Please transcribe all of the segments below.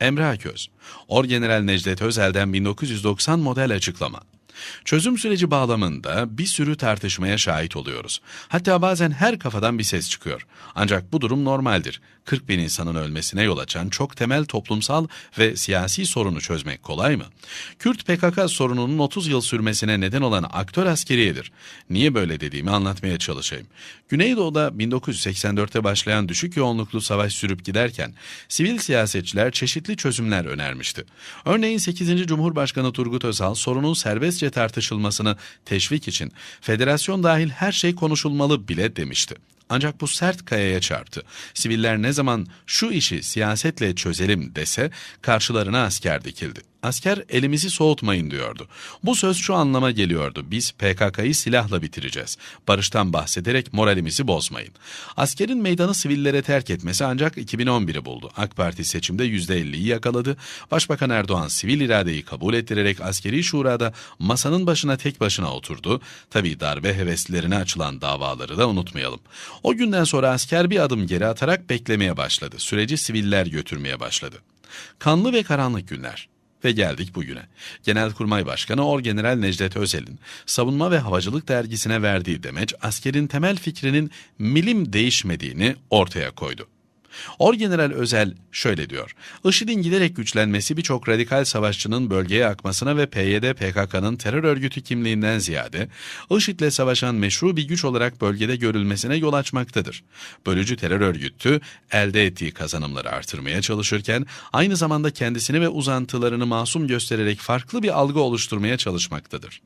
Emre Aköz, Orgeneral Necdet Özel'den 1990 model açıklama. Çözüm süreci bağlamında bir sürü tartışmaya şahit oluyoruz. Hatta bazen her kafadan bir ses çıkıyor. Ancak bu durum normaldir. 40 bin insanın ölmesine yol açan çok temel toplumsal ve siyasi sorunu çözmek kolay mı? Kürt PKK sorununun 30 yıl sürmesine neden olan aktör askeriyedir. Niye böyle dediğimi anlatmaya çalışayım. Güneydoğu'da 1984'te başlayan düşük yoğunluklu savaş sürüp giderken sivil siyasetçiler çeşitli çözümler önermişti. Örneğin 8. Cumhurbaşkanı Turgut Özal sorunun serbestçe tartışılmasını teşvik için federasyon dahil her şey konuşulmalı bile demişti. Ancak bu sert kayaya çarptı. Siviller ne zaman şu işi siyasetle çözelim dese karşılarına asker dikildi. Asker elimizi soğutmayın diyordu. Bu söz şu anlama geliyordu. Biz PKK'yı silahla bitireceğiz. Barıştan bahsederek moralimizi bozmayın. Askerin meydanı sivillere terk etmesi ancak 2011'i buldu. AK Parti seçimde %50'yi yakaladı. Başbakan Erdoğan sivil iradeyi kabul ettirerek askeri şurada masanın başına tek başına oturdu. Tabii darbe heveslilerine açılan davaları da unutmayalım. O günden sonra asker bir adım geri atarak beklemeye başladı. Süreci siviller götürmeye başladı. Kanlı ve karanlık günler. Ve geldik bugüne. Genelkurmay Başkanı Orgeneral Necdet Özel'in Savunma ve Havacılık dergisine verdiği demeç askerin temel fikrinin milim değişmediğini ortaya koydu. Orgeneral Özel şöyle diyor. IŞİD'in giderek güçlenmesi birçok radikal savaşçının bölgeye akmasına ve PYD PKK'nın terör örgütü kimliğinden ziyade IŞİD'le savaşan meşru bir güç olarak bölgede görülmesine yol açmaktadır. Bölücü terör örgütü elde ettiği kazanımları artırmaya çalışırken aynı zamanda kendisini ve uzantılarını masum göstererek farklı bir algı oluşturmaya çalışmaktadır.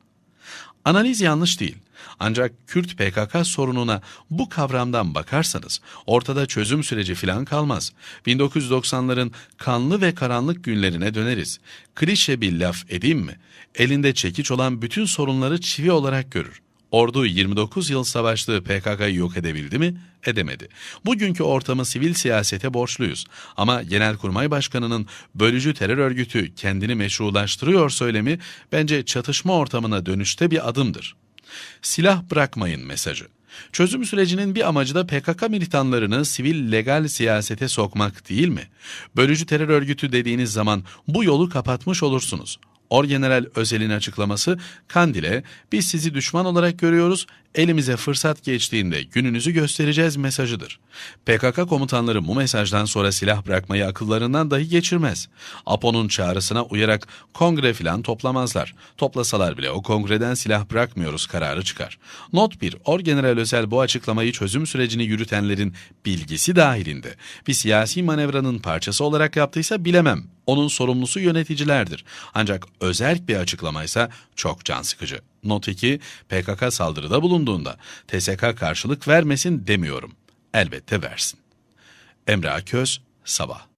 Analiz yanlış değil. Ancak Kürt PKK sorununa bu kavramdan bakarsanız ortada çözüm süreci filan kalmaz. 1990'ların kanlı ve karanlık günlerine döneriz. Klişe bir laf edeyim mi? Elinde çekiç olan bütün sorunları çivi olarak görür. Ordu 29 yıl savaştığı PKK'yı yok edebildi mi? Edemedi. Bugünkü ortamı sivil siyasete borçluyuz. Ama Genelkurmay Başkanı'nın bölücü terör örgütü kendini meşrulaştırıyor söylemi bence çatışma ortamına dönüşte bir adımdır. Silah bırakmayın mesajı. Çözüm sürecinin bir amacı da PKK militanlarını sivil legal siyasete sokmak değil mi? Bölücü terör örgütü dediğiniz zaman bu yolu kapatmış olursunuz. Orgeneral Özel'in açıklaması Kandil'e biz sizi düşman olarak görüyoruz, elimize fırsat geçtiğinde gününüzü göstereceğiz mesajıdır. PKK komutanları bu mesajdan sonra silah bırakmayı akıllarından dahi geçirmez. APO'nun çağrısına uyarak kongre filan toplamazlar. Toplasalar bile o kongreden silah bırakmıyoruz kararı çıkar. Not 1. Orgeneral Özel bu açıklamayı çözüm sürecini yürütenlerin bilgisi dahilinde bir siyasi manevranın parçası olarak yaptıysa bilemem. Onun sorumlusu yöneticilerdir. Ancak özerk bir açıklamaysa çok can sıkıcı. Not 2, PKK saldırıda bulunduğunda TSK karşılık vermesin demiyorum. Elbette versin. Emre Aköz, Sabah